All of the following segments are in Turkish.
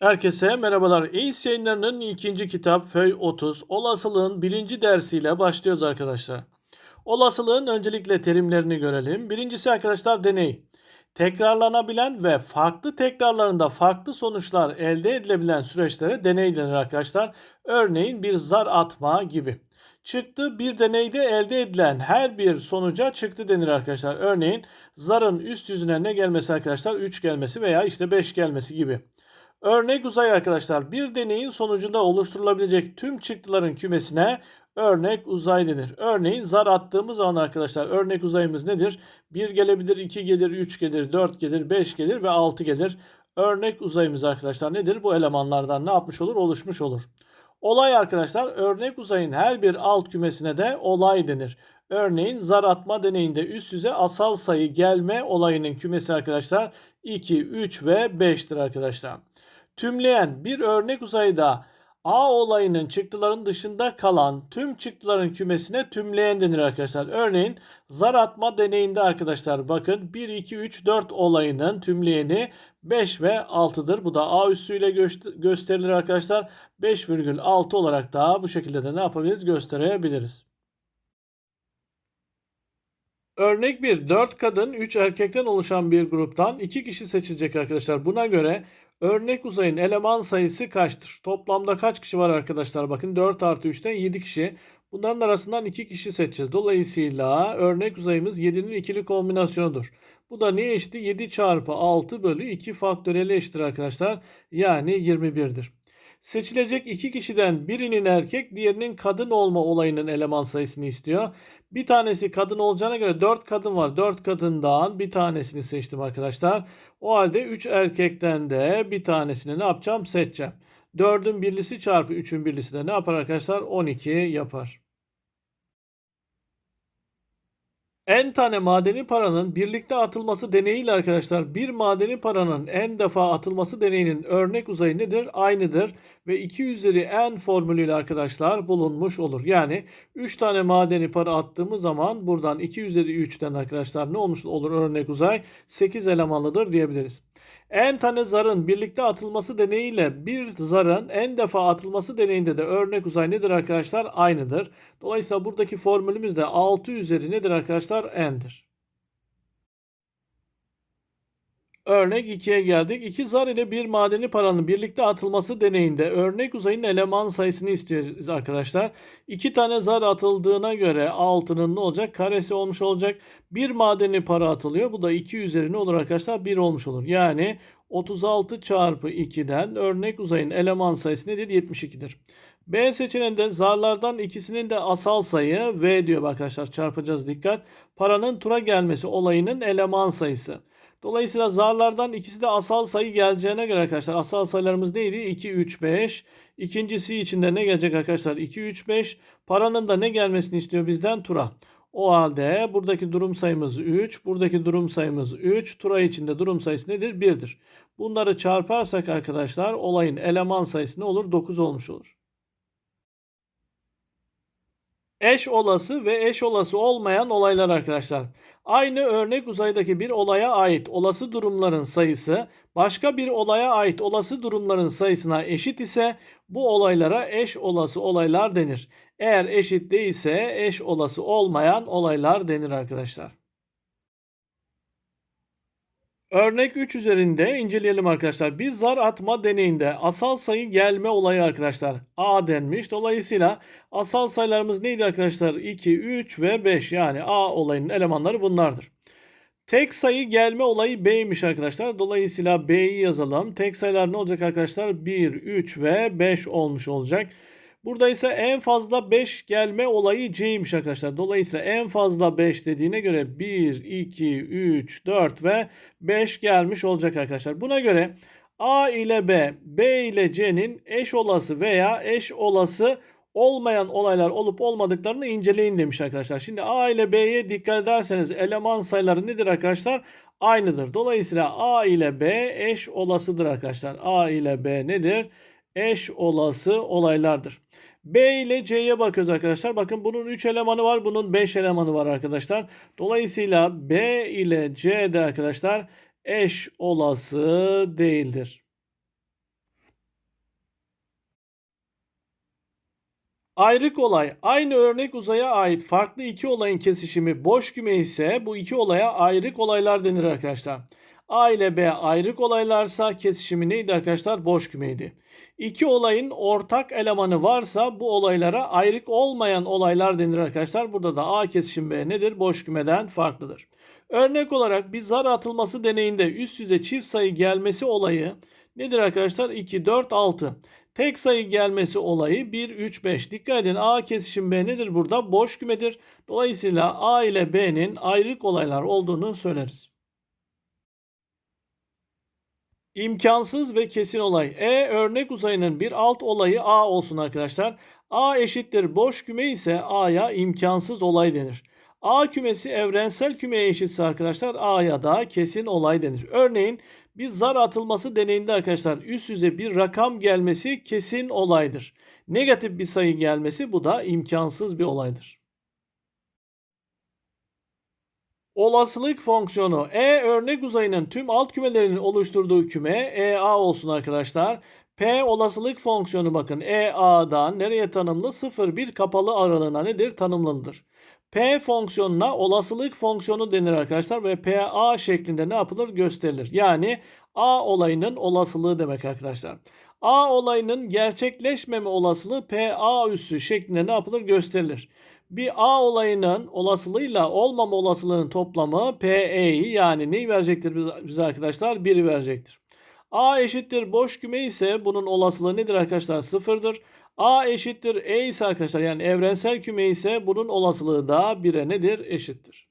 Herkese merhabalar. EİS yayınlarının ikinci kitap Föy 30 olasılığın birinci dersiyle başlıyoruz arkadaşlar. Olasılığın öncelikle terimlerini görelim. Birincisi arkadaşlar deney. Tekrarlanabilen ve farklı tekrarlarında farklı sonuçlar elde edilebilen süreçlere deney denir arkadaşlar. Örneğin bir zar atma gibi. Çıktı bir deneyde elde edilen her bir sonuca çıktı denir arkadaşlar. Örneğin zarın üst yüzüne ne gelmesi arkadaşlar? 3 gelmesi veya işte 5 gelmesi gibi. Örnek uzay arkadaşlar bir deneyin sonucunda oluşturulabilecek tüm çıktıların kümesine örnek uzay denir. Örneğin zar attığımız zaman arkadaşlar örnek uzayımız nedir? 1 gelebilir, 2 gelir, 3 gelir, 4 gelir, 5 gelir ve 6 gelir. Örnek uzayımız arkadaşlar nedir? Bu elemanlardan ne yapmış olur? Oluşmuş olur. Olay arkadaşlar örnek uzayın her bir alt kümesine de olay denir. Örneğin zar atma deneyinde üst yüze asal sayı gelme olayının kümesi arkadaşlar 2, 3 ve 5'tir arkadaşlar. Tümleyen bir örnek uzayda A olayının çıktıların dışında kalan tüm çıktıların kümesine tümleyen denir arkadaşlar. Örneğin zar atma deneyinde arkadaşlar bakın 1, 2, 3, 4 olayının tümleyeni 5 ve 6'dır. Bu da A üssüyle gösterilir arkadaşlar. 5,6 olarak da bu şekilde de ne yapabiliriz gösterebiliriz. Örnek 1. 4 kadın 3 erkekten oluşan bir gruptan 2 kişi seçilecek arkadaşlar. Buna göre örnek uzayın eleman sayısı kaçtır? Toplamda kaç kişi var arkadaşlar? Bakın 4 artı 3'ten 7 kişi. Bunların arasından 2 kişi seçeceğiz. Dolayısıyla örnek uzayımız 7'nin ikili kombinasyonudur. Bu da neye eşit? 7 çarpı 6 bölü 2 faktöriyeli eşittir arkadaşlar. Yani 21'dir. Seçilecek iki kişiden birinin erkek, diğerinin kadın olma olayının eleman sayısını istiyor. Bir tanesi kadın olacağına göre 4 kadın var. 4 kadından bir tanesini seçtim arkadaşlar. O halde 3 erkekten de bir tanesini ne yapacağım? Seçeceğim. 4'ün birlisi çarpı 3'ün birlisi de ne yapar arkadaşlar? 12 yapar. En tane madeni paranın birlikte atılması deneyiyle arkadaşlar bir madeni paranın en defa atılması deneyinin örnek uzayı nedir? Aynıdır ve 2 üzeri n formülüyle arkadaşlar bulunmuş olur. Yani 3 tane madeni para attığımız zaman buradan 2 üzeri 3'ten arkadaşlar ne olmuş olur örnek uzay? 8 elemanlıdır diyebiliriz. En tane zarın birlikte atılması deneyiyle bir zarın en defa atılması deneyinde de örnek uzay nedir arkadaşlar? Aynıdır. Dolayısıyla buradaki formülümüz de 6 üzeri nedir arkadaşlar? N'dir. Örnek 2'ye geldik. İki zar ile bir madeni paranın birlikte atılması deneyinde örnek uzayın eleman sayısını istiyoruz arkadaşlar. İki tane zar atıldığına göre altının ne olacak? Karesi olmuş olacak. Bir madeni para atılıyor. Bu da 2 üzeri ne olur arkadaşlar? 1 olmuş olur. Yani 36 çarpı 2'den örnek uzayın eleman sayısı nedir? 72'dir. B seçeneğinde zarlardan ikisinin de asal sayı V diyor arkadaşlar çarpacağız dikkat. Paranın tura gelmesi olayının eleman sayısı. Dolayısıyla zarlardan ikisi de asal sayı geleceğine göre arkadaşlar asal sayılarımız neydi? 2, 3, 5. İkincisi içinde ne gelecek arkadaşlar? 2, 3, 5. Paranın da ne gelmesini istiyor bizden? Tura. O halde buradaki durum sayımız 3. Buradaki durum sayımız 3. Tura içinde durum sayısı nedir? 1'dir. Bunları çarparsak arkadaşlar olayın eleman sayısı ne olur? 9 olmuş olur. Eş olası ve eş olası olmayan olaylar arkadaşlar. Aynı örnek uzaydaki bir olaya ait olası durumların sayısı başka bir olaya ait olası durumların sayısına eşit ise bu olaylara eş olası olaylar denir. Eğer eşit değilse eş olası olmayan olaylar denir arkadaşlar. Örnek 3 üzerinde inceleyelim arkadaşlar. Bir zar atma deneyinde asal sayı gelme olayı arkadaşlar A denmiş. Dolayısıyla asal sayılarımız neydi arkadaşlar? 2, 3 ve 5 yani A olayının elemanları bunlardır. Tek sayı gelme olayı B'ymiş arkadaşlar. Dolayısıyla B'yi yazalım. Tek sayılar ne olacak arkadaşlar? 1, 3 ve 5 olmuş olacak. Burada ise en fazla 5 gelme olayı C'ymiş arkadaşlar. Dolayısıyla en fazla 5 dediğine göre 1, 2, 3, 4 ve 5 gelmiş olacak arkadaşlar. Buna göre A ile B, B ile C'nin eş olası veya eş olası olmayan olaylar olup olmadıklarını inceleyin demiş arkadaşlar. Şimdi A ile B'ye dikkat ederseniz eleman sayıları nedir arkadaşlar? Aynıdır. Dolayısıyla A ile B eş olasıdır arkadaşlar. A ile B nedir? eş olası olaylardır. B ile C'ye bakıyoruz arkadaşlar. Bakın bunun 3 elemanı var. Bunun 5 elemanı var arkadaşlar. Dolayısıyla B ile C de arkadaşlar eş olası değildir. Ayrık olay aynı örnek uzaya ait farklı iki olayın kesişimi boş küme ise bu iki olaya ayrık olaylar denir arkadaşlar. A ile B ayrık olaylarsa kesişimi neydi arkadaşlar? Boş kümeydi. İki olayın ortak elemanı varsa bu olaylara ayrık olmayan olaylar denir arkadaşlar. Burada da A kesişim B nedir? Boş kümeden farklıdır. Örnek olarak bir zar atılması deneyinde üst yüze çift sayı gelmesi olayı nedir arkadaşlar? 2, 4, 6. Tek sayı gelmesi olayı 1, 3, 5. Dikkat edin A kesişim B nedir burada? Boş kümedir. Dolayısıyla A ile B'nin ayrık olaylar olduğunu söyleriz. İmkansız ve kesin olay. E örnek uzayının bir alt olayı A olsun arkadaşlar. A eşittir boş küme ise A'ya imkansız olay denir. A kümesi evrensel kümeye eşitse arkadaşlar A'ya da kesin olay denir. Örneğin bir zar atılması deneyinde arkadaşlar üst yüze bir rakam gelmesi kesin olaydır. Negatif bir sayı gelmesi bu da imkansız bir olaydır. Olasılık fonksiyonu E örnek uzayının tüm alt kümelerinin oluşturduğu küme EA olsun arkadaşlar. P olasılık fonksiyonu bakın EA'dan nereye tanımlı? 0 1 kapalı aralığına nedir? Tanımlıdır. P fonksiyonuna olasılık fonksiyonu denir arkadaşlar ve PA şeklinde ne yapılır? Gösterilir. Yani A olayının olasılığı demek arkadaşlar. A olayının gerçekleşmeme olasılığı PA üssü şeklinde ne yapılır? Gösterilir. Bir A olayının olasılığıyla olmama olasılığının toplamı PE'yi yani neyi verecektir bize arkadaşlar? 1'i verecektir. A eşittir boş küme ise bunun olasılığı nedir arkadaşlar? Sıfırdır. A eşittir E ise arkadaşlar yani evrensel küme ise bunun olasılığı da 1'e nedir? Eşittir.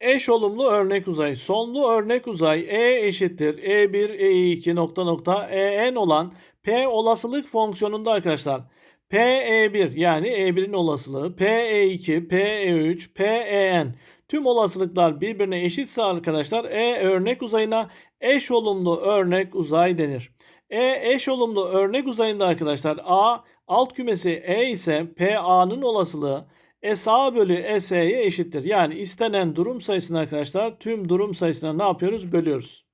Eş olumlu örnek uzay. Sonlu örnek uzay E eşittir E1, E2 nokta nokta EN olan P olasılık fonksiyonunda arkadaşlar. PE1 yani E1'in olasılığı, PE2, PE3, PEN tüm olasılıklar birbirine eşitse arkadaşlar E örnek uzayına eş olumlu örnek uzay denir. E eş olumlu örnek uzayında arkadaşlar A alt kümesi E ise PA'nın olasılığı SA bölü SE'ye eşittir. Yani istenen durum sayısını arkadaşlar tüm durum sayısına ne yapıyoruz? Bölüyoruz.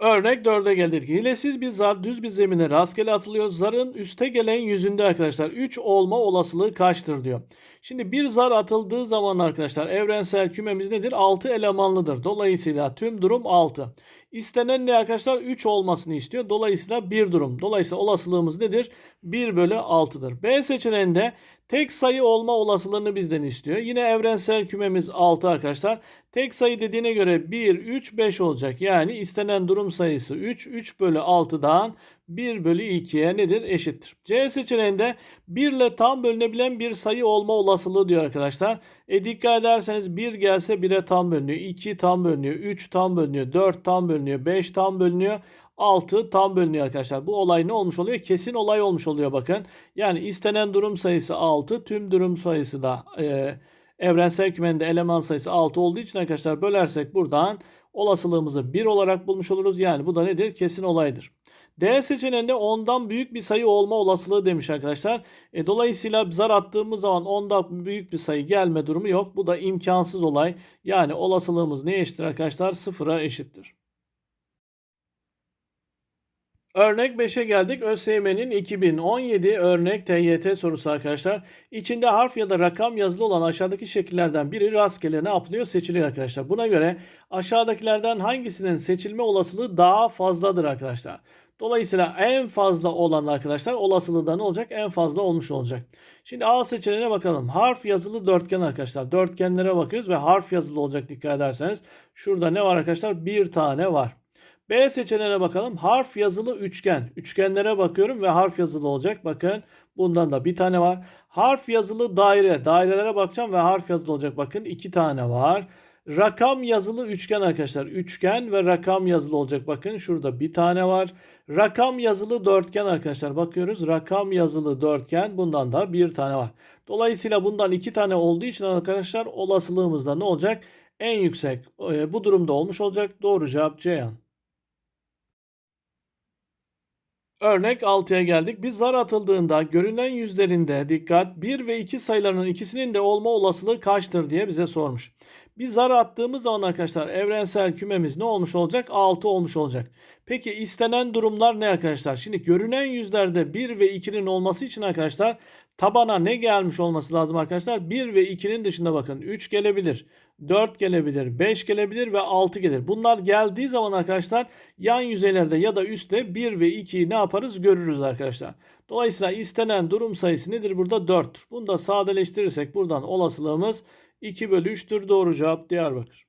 Örnek 4'e geldik. Hilesiz bir zar düz bir zemine rastgele atılıyor. Zarın üste gelen yüzünde arkadaşlar 3 olma olasılığı kaçtır diyor. Şimdi bir zar atıldığı zaman arkadaşlar evrensel kümemiz nedir? 6 elemanlıdır. Dolayısıyla tüm durum 6. İstenen ne arkadaşlar? 3 olmasını istiyor. Dolayısıyla bir durum. Dolayısıyla olasılığımız nedir? 1 bölü 6'dır. B seçeneğinde tek sayı olma olasılığını bizden istiyor. Yine evrensel kümemiz 6 arkadaşlar. Tek sayı dediğine göre 1, 3, 5 olacak. Yani istenen durum sayısı 3. 3 bölü 6'dan 1 bölü 2'ye nedir? Eşittir. C seçeneğinde 1 ile tam bölünebilen bir sayı olma olasılığı diyor arkadaşlar. E dikkat ederseniz 1 gelse 1'e tam bölünüyor. 2 tam bölünüyor. 3 tam bölünüyor. 4 tam bölünüyor. 5 tam bölünüyor. 6 tam bölünüyor arkadaşlar. Bu olay ne olmuş oluyor? Kesin olay olmuş oluyor bakın. Yani istenen durum sayısı 6. Tüm durum sayısı da e, evrensel kümende eleman sayısı 6 olduğu için arkadaşlar bölersek buradan olasılığımızı 1 olarak bulmuş oluruz. Yani bu da nedir? Kesin olaydır. D seçeneğinde 10'dan büyük bir sayı olma olasılığı demiş arkadaşlar. E, dolayısıyla zar attığımız zaman 10'dan büyük bir sayı gelme durumu yok. Bu da imkansız olay. Yani olasılığımız neye eşittir arkadaşlar? Sıfıra eşittir. Örnek 5'e geldik. ÖSYM'nin 2017 örnek TYT sorusu arkadaşlar. İçinde harf ya da rakam yazılı olan aşağıdaki şekillerden biri rastgele ne yapılıyor? Seçiliyor arkadaşlar. Buna göre aşağıdakilerden hangisinin seçilme olasılığı daha fazladır arkadaşlar? Dolayısıyla en fazla olan arkadaşlar olasılığı da ne olacak? En fazla olmuş olacak. Şimdi A seçeneğine bakalım. Harf yazılı dörtgen arkadaşlar. Dörtgenlere bakıyoruz ve harf yazılı olacak dikkat ederseniz. Şurada ne var arkadaşlar? Bir tane var. B seçeneğine bakalım. Harf yazılı üçgen. Üçgenlere bakıyorum ve harf yazılı olacak. Bakın bundan da bir tane var. Harf yazılı daire. Dairelere bakacağım ve harf yazılı olacak. Bakın iki tane var. Rakam yazılı üçgen arkadaşlar. Üçgen ve rakam yazılı olacak. Bakın şurada bir tane var. Rakam yazılı dörtgen arkadaşlar. Bakıyoruz. Rakam yazılı dörtgen. Bundan da bir tane var. Dolayısıyla bundan iki tane olduğu için arkadaşlar olasılığımızda ne olacak? En yüksek e, bu durumda olmuş olacak. Doğru cevap Ceyhan. Örnek 6'ya geldik. Bir zar atıldığında görünen yüzlerinde dikkat 1 ve 2 sayılarının ikisinin de olma olasılığı kaçtır diye bize sormuş. Bir zar attığımız zaman arkadaşlar evrensel kümemiz ne olmuş olacak? 6 olmuş olacak. Peki istenen durumlar ne arkadaşlar? Şimdi görünen yüzlerde 1 ve 2'nin olması için arkadaşlar tabana ne gelmiş olması lazım arkadaşlar? 1 ve 2'nin dışında bakın 3 gelebilir, 4 gelebilir, 5 gelebilir ve 6 gelir. Bunlar geldiği zaman arkadaşlar yan yüzeylerde ya da üstte 1 ve 2'yi ne yaparız görürüz arkadaşlar. Dolayısıyla istenen durum sayısı nedir burada? 4'tür. Bunu da sadeleştirirsek buradan olasılığımız 2 bölü 3'tür. Doğru cevap Diyarbakır.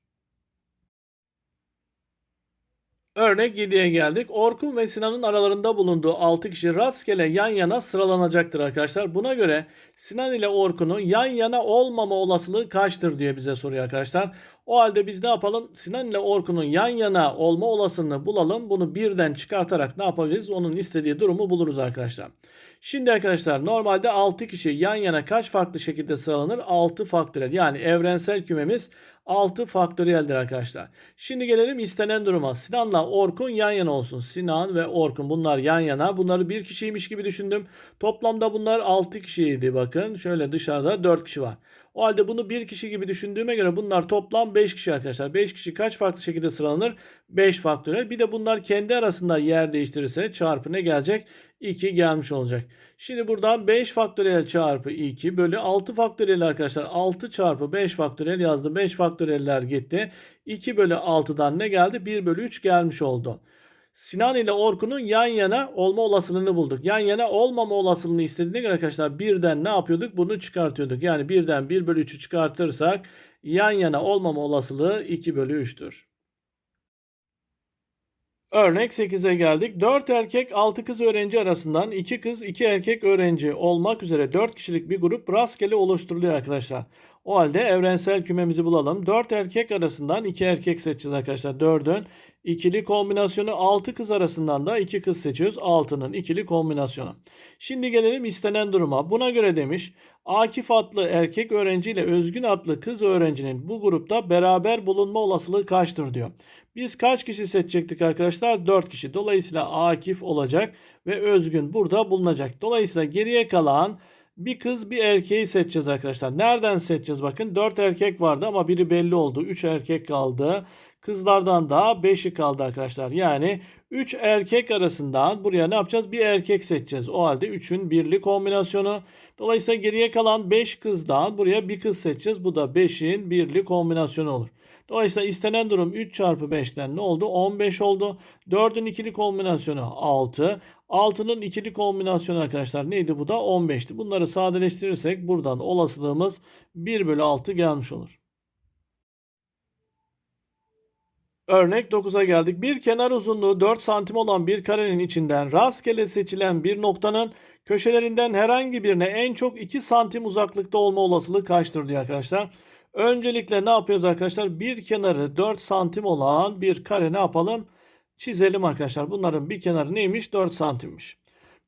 Örnek 7'ye geldik. Orkun ve Sinan'ın aralarında bulunduğu 6 kişi rastgele yan yana sıralanacaktır arkadaşlar. Buna göre Sinan ile Orkun'un yan yana olmama olasılığı kaçtır diye bize soruyor arkadaşlar. O halde biz ne yapalım? Sinan ile Orkun'un yan yana olma olasılığını bulalım. Bunu birden çıkartarak ne yapabiliriz? Onun istediği durumu buluruz arkadaşlar. Şimdi arkadaşlar normalde 6 kişi yan yana kaç farklı şekilde sıralanır? 6 faktöriyel. Yani evrensel kümemiz 6 faktöriyeldir arkadaşlar. Şimdi gelelim istenen duruma. Sinan'la Orkun yan yana olsun. Sinan ve Orkun bunlar yan yana. Bunları bir kişiymiş gibi düşündüm. Toplamda bunlar 6 kişiydi bakın. Şöyle dışarıda 4 kişi var. O halde bunu bir kişi gibi düşündüğüme göre bunlar toplam 5 kişi arkadaşlar. 5 kişi kaç farklı şekilde sıralanır? 5 faktöriyel. Bir de bunlar kendi arasında yer değiştirirse çarpı ne gelecek? 2 gelmiş olacak. Şimdi buradan 5 faktöriyel çarpı 2 bölü 6 faktöriyel arkadaşlar. 6 çarpı 5 faktöriyel yazdım. 5 faktöriyeller gitti. 2 bölü 6'dan ne geldi? 1 bölü 3 gelmiş oldu. Sinan ile Orkun'un yan yana olma olasılığını bulduk. Yan yana olmama olasılığını istediğine göre arkadaşlar birden ne yapıyorduk? Bunu çıkartıyorduk. Yani birden 1 bölü 3'ü çıkartırsak yan yana olmama olasılığı 2 bölü 3'tür. Örnek 8'e geldik. 4 erkek 6 kız öğrenci arasından 2 kız 2 erkek öğrenci olmak üzere 4 kişilik bir grup rastgele oluşturuluyor arkadaşlar. O halde evrensel kümemizi bulalım. 4 erkek arasından 2 erkek seçeceğiz arkadaşlar. 4'ün ikili kombinasyonu 6 kız arasından da 2 kız seçiyoruz. 6'nın ikili kombinasyonu. Şimdi gelelim istenen duruma. Buna göre demiş Akif adlı erkek öğrenci ile Özgün adlı kız öğrencinin bu grupta beraber bulunma olasılığı kaçtır diyor. Biz kaç kişi seçecektik arkadaşlar? 4 kişi. Dolayısıyla Akif olacak ve Özgün burada bulunacak. Dolayısıyla geriye kalan bir kız bir erkeği seçeceğiz arkadaşlar. Nereden seçeceğiz? Bakın 4 erkek vardı ama biri belli oldu. 3 erkek kaldı. Kızlardan da 5'i kaldı arkadaşlar. Yani 3 erkek arasından buraya ne yapacağız? Bir erkek seçeceğiz. O halde 3'ün birli kombinasyonu. Dolayısıyla geriye kalan 5 kızdan buraya bir kız seçeceğiz. Bu da 5'in birli kombinasyonu olur. Dolayısıyla istenen durum 3 çarpı 5'ten ne oldu? 15 oldu. 4'ün ikili kombinasyonu 6. 6'nın ikili kombinasyonu arkadaşlar neydi? Bu da 15'ti. Bunları sadeleştirirsek buradan olasılığımız 1 bölü 6 gelmiş olur. Örnek 9'a geldik. Bir kenar uzunluğu 4 santim olan bir karenin içinden rastgele seçilen bir noktanın köşelerinden herhangi birine en çok 2 santim uzaklıkta olma olasılığı kaçtır diyor arkadaşlar. Öncelikle ne yapıyoruz arkadaşlar? Bir kenarı 4 santim olan bir kare ne yapalım? Çizelim arkadaşlar. Bunların bir kenarı neymiş? 4 santimmiş.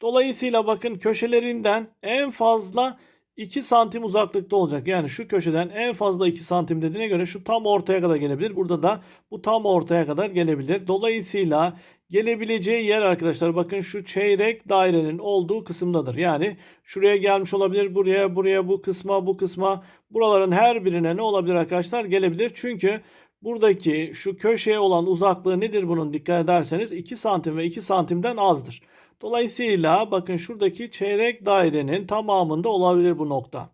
Dolayısıyla bakın köşelerinden en fazla 2 santim uzaklıkta olacak. Yani şu köşeden en fazla 2 santim dediğine göre şu tam ortaya kadar gelebilir. Burada da bu tam ortaya kadar gelebilir. Dolayısıyla gelebileceği yer arkadaşlar bakın şu çeyrek dairenin olduğu kısımdadır. Yani şuraya gelmiş olabilir. Buraya, buraya, bu kısma, bu kısma. Buraların her birine ne olabilir arkadaşlar? Gelebilir. Çünkü buradaki şu köşeye olan uzaklığı nedir bunun dikkat ederseniz 2 santim ve 2 santimden azdır. Dolayısıyla bakın şuradaki çeyrek dairenin tamamında olabilir bu nokta.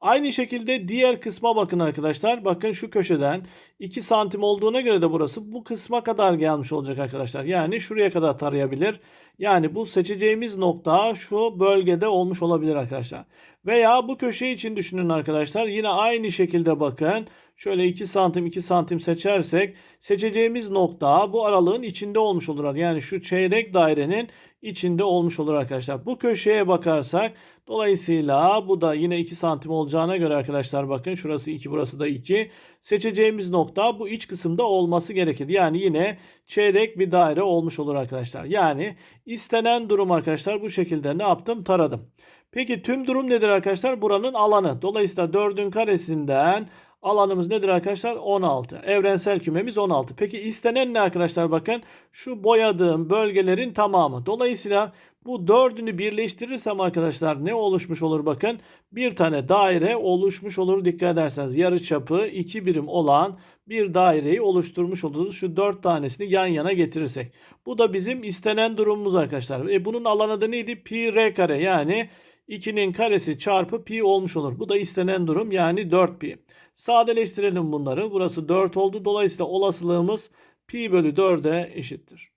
Aynı şekilde diğer kısma bakın arkadaşlar. Bakın şu köşeden 2 santim olduğuna göre de burası bu kısma kadar gelmiş olacak arkadaşlar. Yani şuraya kadar tarayabilir. Yani bu seçeceğimiz nokta şu bölgede olmuş olabilir arkadaşlar. Veya bu köşe için düşünün arkadaşlar. Yine aynı şekilde bakın. Şöyle 2 santim 2 santim seçersek seçeceğimiz nokta bu aralığın içinde olmuş olur. Yani şu çeyrek dairenin içinde olmuş olur arkadaşlar. Bu köşeye bakarsak dolayısıyla bu da yine 2 santim olacağına göre arkadaşlar bakın şurası 2 burası da 2. Seçeceğimiz nokta bu iç kısımda olması gerekir. Yani yine çeyrek bir daire olmuş olur arkadaşlar. Yani istenen durum arkadaşlar bu şekilde ne yaptım taradım. Peki tüm durum nedir arkadaşlar? Buranın alanı. Dolayısıyla 4'ün karesinden Alanımız nedir arkadaşlar? 16. Evrensel kümemiz 16. Peki istenen ne arkadaşlar? Bakın şu boyadığım bölgelerin tamamı. Dolayısıyla bu dördünü birleştirirsem arkadaşlar ne oluşmuş olur bakın. Bir tane daire oluşmuş olur dikkat ederseniz. Yarı çapı 2 birim olan bir daireyi oluşturmuş oluruz. Şu dört tanesini yan yana getirirsek. Bu da bizim istenen durumumuz arkadaşlar. E bunun alanı da neydi? Pi r kare yani 2'nin karesi çarpı pi olmuş olur. Bu da istenen durum yani 4 pi. Sadeleştirelim bunları. Burası 4 oldu. Dolayısıyla olasılığımız pi bölü 4'e eşittir.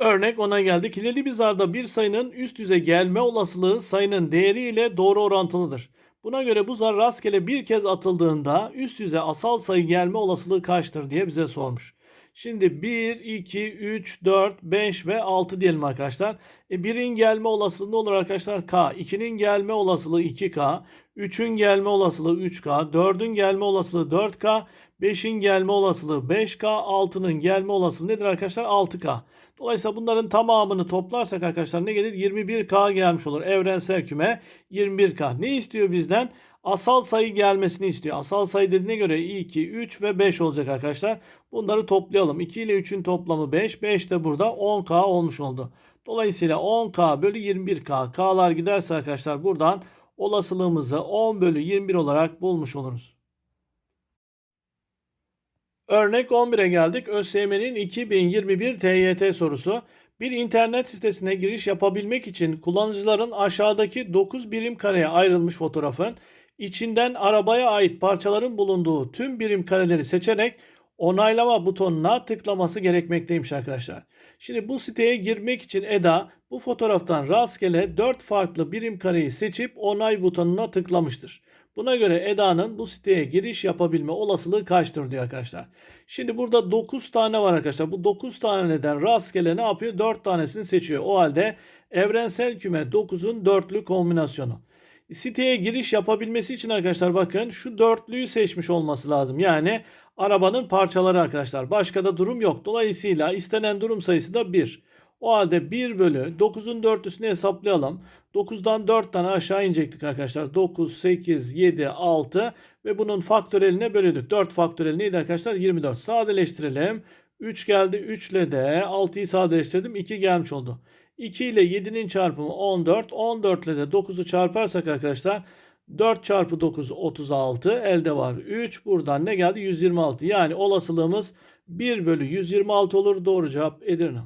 Örnek 10'a geldik. İleri bir zarda bir sayının üst yüze gelme olasılığı sayının değeri ile doğru orantılıdır. Buna göre bu zar rastgele bir kez atıldığında üst yüze asal sayı gelme olasılığı kaçtır diye bize sormuş. Şimdi 1, 2, 3, 4, 5 ve 6 diyelim arkadaşlar. E 1'in gelme olasılığı ne olur arkadaşlar? K. 2'nin gelme olasılığı 2K. 3'ün gelme olasılığı 3K. 4'ün gelme olasılığı 4K. 5'in gelme olasılığı 5K. 6'nın gelme olasılığı nedir arkadaşlar? 6K. Dolayısıyla bunların tamamını toplarsak arkadaşlar ne gelir? 21K gelmiş olur. Evrensel küme 21K. Ne istiyor bizden? Asal sayı gelmesini istiyor. Asal sayı dediğine göre 2, 3 ve 5 olacak arkadaşlar. Bunları toplayalım. 2 ile 3'ün toplamı 5. 5 de burada 10K olmuş oldu. Dolayısıyla 10K bölü 21K. K'lar giderse arkadaşlar buradan olasılığımızı 10 bölü 21 olarak bulmuş oluruz. Örnek 11'e geldik. ÖSYM'nin 2021 TYT sorusu. Bir internet sitesine giriş yapabilmek için kullanıcıların aşağıdaki 9 birim kareye ayrılmış fotoğrafın içinden arabaya ait parçaların bulunduğu tüm birim kareleri seçerek onaylama butonuna tıklaması gerekmekteymiş arkadaşlar. Şimdi bu siteye girmek için Eda bu fotoğraftan rastgele 4 farklı birim kareyi seçip onay butonuna tıklamıştır. Buna göre Eda'nın bu siteye giriş yapabilme olasılığı kaçtır diyor arkadaşlar. Şimdi burada 9 tane var arkadaşlar. Bu 9 taneden rastgele ne yapıyor? 4 tanesini seçiyor. O halde evrensel küme 9'un dörtlü kombinasyonu. Siteye giriş yapabilmesi için arkadaşlar bakın şu dörtlüyü seçmiş olması lazım. Yani arabanın parçaları arkadaşlar. Başka da durum yok. Dolayısıyla istenen durum sayısı da 1. O halde 1 bölü 9'un dörtlüsünü hesaplayalım. 9'dan 4 tane aşağı inecektik arkadaşlar. 9, 8, 7, 6 ve bunun faktöreline bölüyorduk. 4 faktörel neydi arkadaşlar? 24. Sadeleştirelim. 3 geldi. 3 ile de 6'yı sadeleştirdim. 2 gelmiş oldu. 2 ile 7'nin çarpımı 14. 14 ile de 9'u çarparsak arkadaşlar 4 çarpı 9 36. Elde var 3. Buradan ne geldi? 126. Yani olasılığımız 1 bölü 126 olur. Doğru cevap Edirne.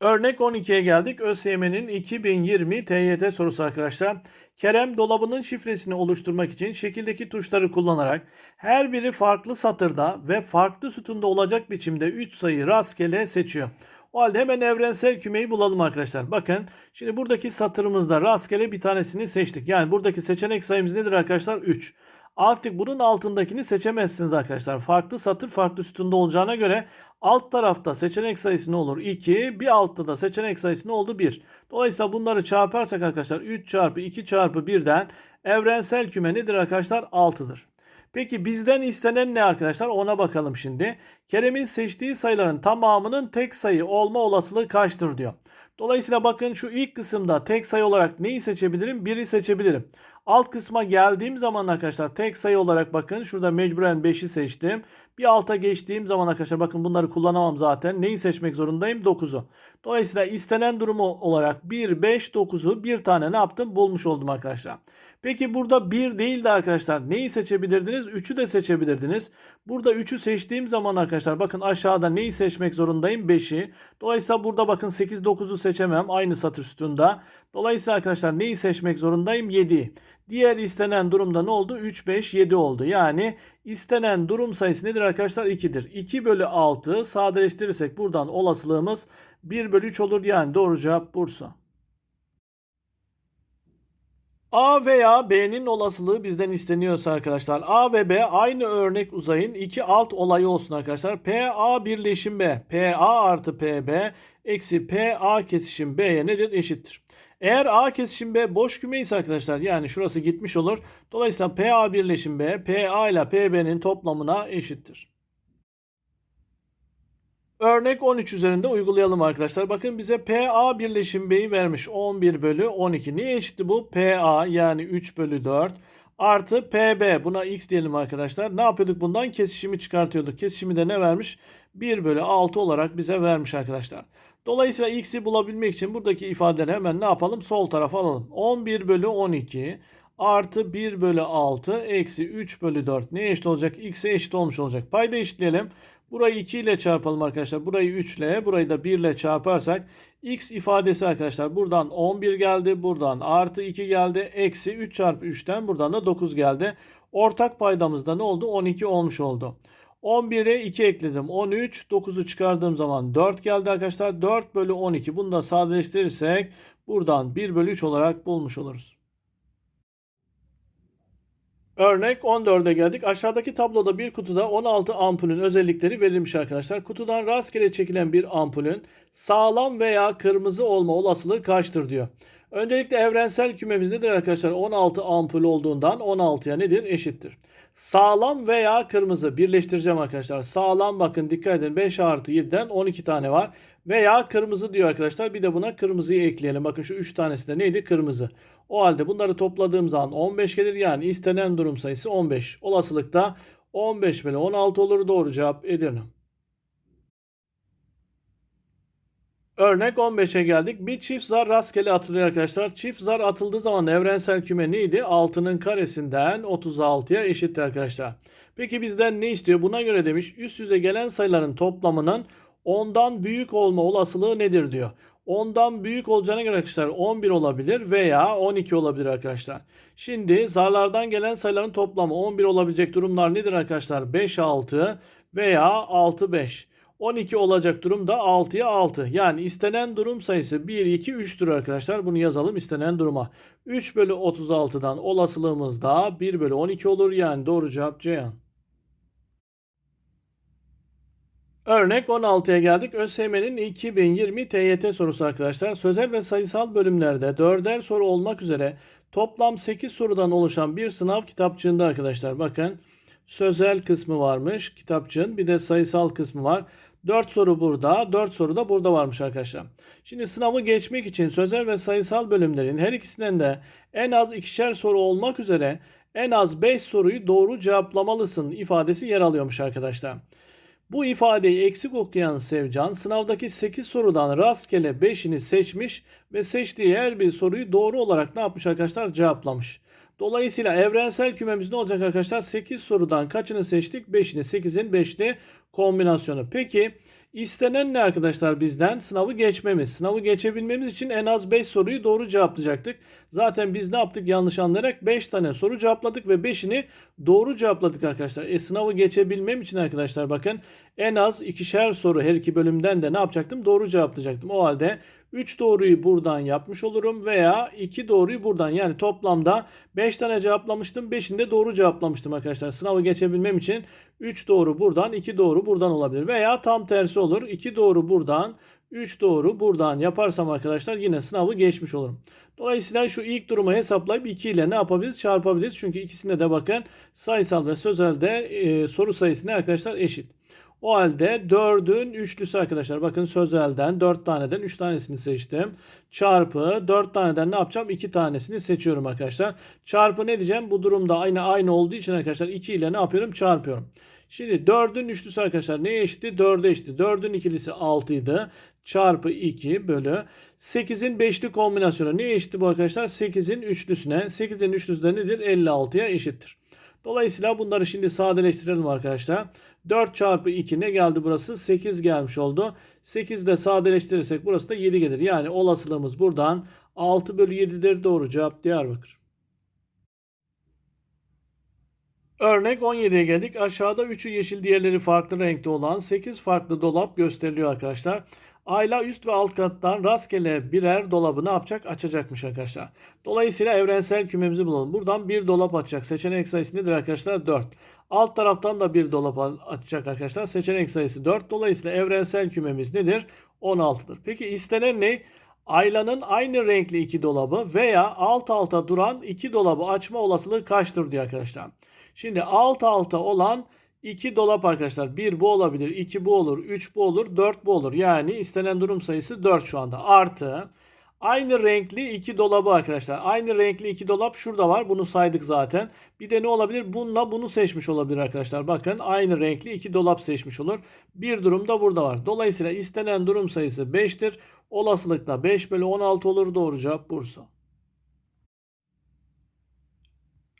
Örnek 12'ye geldik. ÖSYM'nin 2020 TYT sorusu arkadaşlar. Kerem dolabının şifresini oluşturmak için şekildeki tuşları kullanarak her biri farklı satırda ve farklı sütunda olacak biçimde 3 sayı rastgele seçiyor. O halde hemen evrensel kümeyi bulalım arkadaşlar. Bakın şimdi buradaki satırımızda rastgele bir tanesini seçtik. Yani buradaki seçenek sayımız nedir arkadaşlar? 3. Artık bunun altındakini seçemezsiniz arkadaşlar. Farklı satır farklı sütunda olacağına göre alt tarafta seçenek sayısı ne olur? 2. Bir altta da seçenek sayısı ne oldu? 1. Dolayısıyla bunları çarparsak arkadaşlar 3 çarpı 2 çarpı 1'den evrensel küme nedir arkadaşlar? 6'dır. Peki bizden istenen ne arkadaşlar? Ona bakalım şimdi. Kerem'in seçtiği sayıların tamamının tek sayı olma olasılığı kaçtır diyor. Dolayısıyla bakın şu ilk kısımda tek sayı olarak neyi seçebilirim? 1'i seçebilirim. Alt kısma geldiğim zaman arkadaşlar tek sayı olarak bakın şurada mecburen 5'i seçtim. Bir alta geçtiğim zaman arkadaşlar bakın bunları kullanamam zaten. Neyi seçmek zorundayım? 9'u. Dolayısıyla istenen durumu olarak 1, 5, 9'u bir tane ne yaptım? Bulmuş oldum arkadaşlar. Peki burada 1 değil de arkadaşlar neyi seçebilirdiniz? 3'ü de seçebilirdiniz. Burada 3'ü seçtiğim zaman arkadaşlar bakın aşağıda neyi seçmek zorundayım? 5'i. Dolayısıyla burada bakın 8, 9'u seçemem aynı satır sütunda. Dolayısıyla arkadaşlar neyi seçmek zorundayım? 7'yi. Diğer istenen durumda ne oldu? 3, 5, 7 oldu. Yani istenen durum sayısı nedir arkadaşlar? 2'dir. 2 bölü 6 sadeleştirirsek buradan olasılığımız 1 bölü 3 olur. Yani doğru cevap Bursa. A veya B'nin olasılığı bizden isteniyorsa arkadaşlar A ve B aynı örnek uzayın iki alt olayı olsun arkadaşlar. PA birleşim B. PA artı PB eksi PA kesişim B'ye nedir? Eşittir. Eğer A kesişim B boş küme ise arkadaşlar yani şurası gitmiş olur. Dolayısıyla PA birleşim B PA ile PB'nin toplamına eşittir. Örnek 13 üzerinde uygulayalım arkadaşlar. Bakın bize PA birleşim B'yi vermiş. 11 bölü 12. Niye eşitti bu? PA yani 3 bölü 4 artı PB. Buna x diyelim arkadaşlar. Ne yapıyorduk bundan? Kesişimi çıkartıyorduk. Kesişimi de ne vermiş? 1 bölü 6 olarak bize vermiş arkadaşlar. Dolayısıyla x'i bulabilmek için buradaki ifadeleri hemen ne yapalım? Sol tarafa alalım. 11 bölü 12 artı 1 bölü 6 eksi 3 bölü 4 neye eşit olacak? x'e eşit olmuş olacak. Payda eşitleyelim. Burayı 2 ile çarpalım arkadaşlar. Burayı 3 ile, burayı da 1 ile çarparsak x ifadesi arkadaşlar buradan 11 geldi. Buradan artı 2 geldi. Eksi 3 çarpı 3'ten buradan da 9 geldi. Ortak paydamızda ne oldu? 12 olmuş oldu. 11'e 2 ekledim. 13. 9'u çıkardığım zaman 4 geldi arkadaşlar. 4 bölü 12. Bunu da sadeleştirirsek buradan 1 bölü 3 olarak bulmuş oluruz. Örnek 14'e geldik. Aşağıdaki tabloda bir kutuda 16 ampulün özellikleri verilmiş arkadaşlar. Kutudan rastgele çekilen bir ampulün sağlam veya kırmızı olma olasılığı kaçtır diyor. Öncelikle evrensel kümemiz nedir arkadaşlar? 16 ampul olduğundan 16'ya nedir? Eşittir. Sağlam veya kırmızı birleştireceğim arkadaşlar. Sağlam bakın dikkat edin 5 artı 7'den 12 tane var. Veya kırmızı diyor arkadaşlar. Bir de buna kırmızıyı ekleyelim. Bakın şu 3 tanesi de neydi? Kırmızı. O halde bunları topladığım zaman 15 gelir. Yani istenen durum sayısı 15. Olasılıkta 15 bölü 16 olur. Doğru cevap Edirne. Örnek 15'e geldik. Bir çift zar rastgele atılıyor arkadaşlar. Çift zar atıldığı zaman evrensel küme neydi? 6'nın karesinden 36'ya eşittir arkadaşlar. Peki bizden ne istiyor? Buna göre demiş üst yüze gelen sayıların toplamının 10'dan büyük olma olasılığı nedir diyor. 10'dan büyük olacağına göre arkadaşlar 11 olabilir veya 12 olabilir arkadaşlar. Şimdi zarlardan gelen sayıların toplamı 11 olabilecek durumlar nedir arkadaşlar? 5 6 veya 6 5. 12 olacak durum da 6'ya 6. Yani istenen durum sayısı 1, 2, 3'tür arkadaşlar. Bunu yazalım istenen duruma. 3 bölü 36'dan olasılığımız da 1 bölü 12 olur. Yani doğru cevap Ceyhan. Örnek 16'ya geldik. ÖSYM'nin 2020 TYT sorusu arkadaşlar. Sözel ve sayısal bölümlerde 4'er soru olmak üzere toplam 8 sorudan oluşan bir sınav kitapçığında arkadaşlar. Bakın sözel kısmı varmış kitapçığın. Bir de sayısal kısmı var. 4 soru burada, 4 soru da burada varmış arkadaşlar. Şimdi sınavı geçmek için sözel ve sayısal bölümlerin her ikisinden de en az ikişer soru olmak üzere en az 5 soruyu doğru cevaplamalısın ifadesi yer alıyormuş arkadaşlar. Bu ifadeyi eksik okuyan Sevcan sınavdaki 8 sorudan rastgele 5'ini seçmiş ve seçtiği her bir soruyu doğru olarak ne yapmış arkadaşlar cevaplamış. Dolayısıyla evrensel kümemiz ne olacak arkadaşlar? 8 sorudan kaçını seçtik? 5'ini. 8'in 5'li kombinasyonu. Peki istenen ne arkadaşlar bizden? Sınavı geçmemiz. Sınavı geçebilmemiz için en az 5 soruyu doğru cevaplayacaktık. Zaten biz ne yaptık yanlış anlayarak 5 tane soru cevapladık ve 5'ini doğru cevapladık arkadaşlar. E sınavı geçebilmem için arkadaşlar bakın en az ikişer soru her iki bölümden de ne yapacaktım? Doğru cevaplayacaktım. O halde 3 doğruyu buradan yapmış olurum veya 2 doğruyu buradan. Yani toplamda 5 tane cevaplamıştım. 5'ini de doğru cevaplamıştım arkadaşlar. Sınavı geçebilmem için 3 doğru buradan, 2 doğru buradan olabilir. Veya tam tersi olur. 2 doğru buradan, 3 doğru buradan yaparsam arkadaşlar yine sınavı geçmiş olurum. Dolayısıyla şu ilk durumu hesaplayıp 2 ile ne yapabiliriz? Çarpabiliriz. Çünkü ikisinde de bakın sayısal ve sözelde e, soru sayısı ne arkadaşlar eşit. O halde 4'ün üçlüsü arkadaşlar. Bakın sözelden 4 taneden 3 tanesini seçtim. Çarpı 4 taneden ne yapacağım? 2 tanesini seçiyorum arkadaşlar. Çarpı ne diyeceğim? Bu durumda aynı aynı olduğu için arkadaşlar 2 ile ne yapıyorum? Çarpıyorum. Şimdi 4'ün üçlüsü arkadaşlar neye eşitti? 4'e eşitti. 4'ün ikilisi 6 idi. Çarpı 2 bölü 8'in 5'li kombinasyonu neye eşitti bu arkadaşlar? 8'in üçlüsüne. 8'in üçlüsü de nedir? 56'ya eşittir. Dolayısıyla bunları şimdi sadeleştirelim arkadaşlar. 4 çarpı 2 ne geldi burası? 8 gelmiş oldu. 8 de sadeleştirirsek burası da 7 gelir. Yani olasılığımız buradan 6 bölü 7'dir. Doğru cevap Diyarbakır. Örnek 17'ye geldik. Aşağıda 3'ü yeşil diğerleri farklı renkte olan 8 farklı dolap gösteriliyor arkadaşlar. Ayla üst ve alt kattan rastgele birer dolabı ne yapacak? Açacakmış arkadaşlar. Dolayısıyla evrensel kümemizi bulalım. Buradan bir dolap açacak. Seçenek sayısı nedir arkadaşlar? 4. Alt taraftan da bir dolap açacak arkadaşlar. Seçenek sayısı 4. Dolayısıyla evrensel kümemiz nedir? 16'dır. Peki istenen ne? Ayla'nın aynı renkli iki dolabı veya alt alta duran iki dolabı açma olasılığı kaçtır diyor arkadaşlar. Şimdi alt alta olan 2 dolap arkadaşlar. 1 bu olabilir, 2 bu olur, 3 bu olur, 4 bu olur. Yani istenen durum sayısı 4 şu anda. Artı aynı renkli 2 dolabı arkadaşlar. Aynı renkli 2 dolap şurada var. Bunu saydık zaten. Bir de ne olabilir? Bununla bunu seçmiş olabilir arkadaşlar. Bakın aynı renkli 2 dolap seçmiş olur. Bir durum da burada var. Dolayısıyla istenen durum sayısı 5'tir. Olasılıkla 5 bölü 16 olur. Doğru cevap Bursa.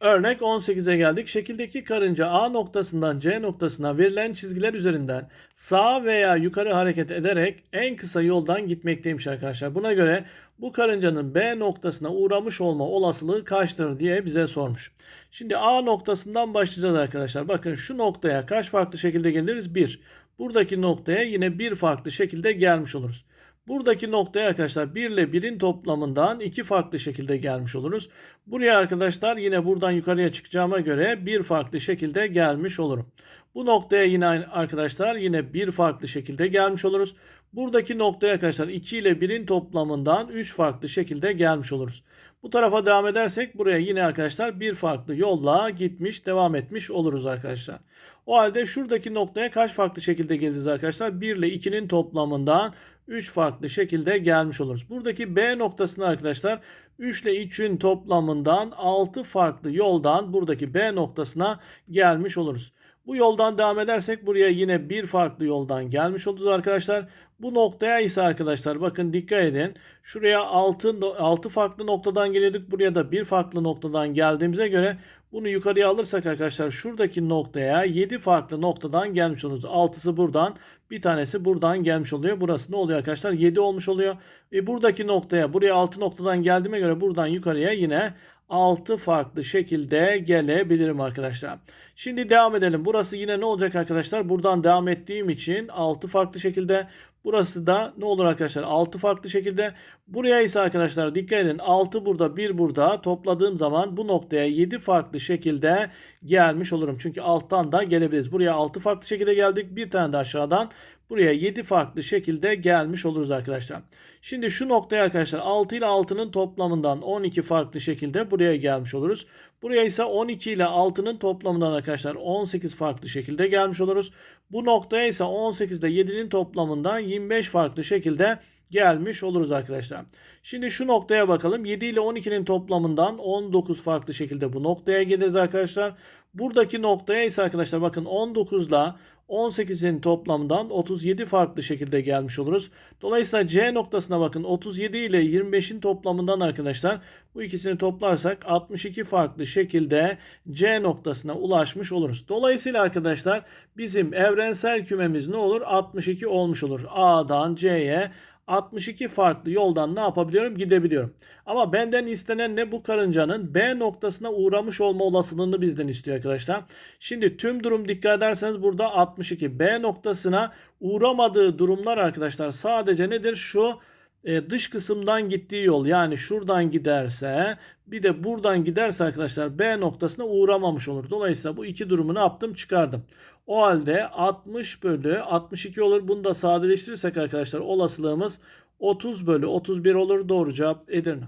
Örnek 18'e geldik. Şekildeki karınca A noktasından C noktasına verilen çizgiler üzerinden sağa veya yukarı hareket ederek en kısa yoldan gitmekteymiş arkadaşlar. Buna göre bu karıncanın B noktasına uğramış olma olasılığı kaçtır diye bize sormuş. Şimdi A noktasından başlayacağız arkadaşlar. Bakın şu noktaya kaç farklı şekilde geliriz? 1. Buradaki noktaya yine bir farklı şekilde gelmiş oluruz. Buradaki noktaya arkadaşlar 1 ile 1'in toplamından iki farklı şekilde gelmiş oluruz. Buraya arkadaşlar yine buradan yukarıya çıkacağıma göre bir farklı şekilde gelmiş olurum. Bu noktaya yine arkadaşlar yine bir farklı şekilde gelmiş oluruz. Buradaki noktaya arkadaşlar 2 ile 1'in toplamından 3 farklı şekilde gelmiş oluruz. Bu tarafa devam edersek buraya yine arkadaşlar bir farklı yolla gitmiş devam etmiş oluruz arkadaşlar. O halde şuradaki noktaya kaç farklı şekilde geliriz arkadaşlar? 1 ile 2'nin toplamından 3 farklı şekilde gelmiş oluruz. Buradaki B noktasına arkadaşlar 3 ile 3'ün toplamından 6 farklı yoldan buradaki B noktasına gelmiş oluruz. Bu yoldan devam edersek buraya yine bir farklı yoldan gelmiş oluruz arkadaşlar. Bu noktaya ise arkadaşlar bakın dikkat edin. Şuraya 6, 6 farklı noktadan geliyorduk. Buraya da bir farklı noktadan geldiğimize göre bunu yukarıya alırsak arkadaşlar şuradaki noktaya 7 farklı noktadan gelmiş oluruz. 6'sı buradan bir tanesi buradan gelmiş oluyor. Burası ne oluyor arkadaşlar? 7 olmuş oluyor. Ve buradaki noktaya buraya 6 noktadan geldiğime göre buradan yukarıya yine 6 farklı şekilde gelebilirim arkadaşlar. Şimdi devam edelim. Burası yine ne olacak arkadaşlar? Buradan devam ettiğim için 6 farklı şekilde. Burası da ne olur arkadaşlar? 6 farklı şekilde. Buraya ise arkadaşlar dikkat edin. 6 burada 1 burada topladığım zaman bu noktaya 7 farklı şekilde gelmiş olurum. Çünkü alttan da gelebiliriz. Buraya 6 farklı şekilde geldik. Bir tane de aşağıdan buraya 7 farklı şekilde gelmiş oluruz arkadaşlar. Şimdi şu noktaya arkadaşlar 6 ile 6'nın toplamından 12 farklı şekilde buraya gelmiş oluruz. Buraya ise 12 ile 6'nın toplamından arkadaşlar 18 farklı şekilde gelmiş oluruz. Bu noktaya ise 18 ile 7'nin toplamından 25 farklı şekilde gelmiş oluruz arkadaşlar. Şimdi şu noktaya bakalım. 7 ile 12'nin toplamından 19 farklı şekilde bu noktaya geliriz arkadaşlar. Buradaki noktaya ise arkadaşlar bakın 19 ile 18'in toplamından 37 farklı şekilde gelmiş oluruz. Dolayısıyla C noktasına bakın 37 ile 25'in toplamından arkadaşlar bu ikisini toplarsak 62 farklı şekilde C noktasına ulaşmış oluruz. Dolayısıyla arkadaşlar bizim evrensel kümemiz ne olur? 62 olmuş olur. A'dan C'ye 62 farklı yoldan ne yapabiliyorum? Gidebiliyorum. Ama benden istenen ne bu karıncanın B noktasına uğramış olma olasılığını bizden istiyor arkadaşlar. Şimdi tüm durum dikkat ederseniz burada 62. B noktasına uğramadığı durumlar arkadaşlar sadece nedir? Şu e, dış kısımdan gittiği yol yani şuradan giderse bir de buradan giderse arkadaşlar B noktasına uğramamış olur. Dolayısıyla bu iki durumu ne yaptım? Çıkardım. O halde 60 bölü 62 olur. Bunu da sadeleştirirsek arkadaşlar olasılığımız 30 bölü 31 olur. Doğru cevap Edirne.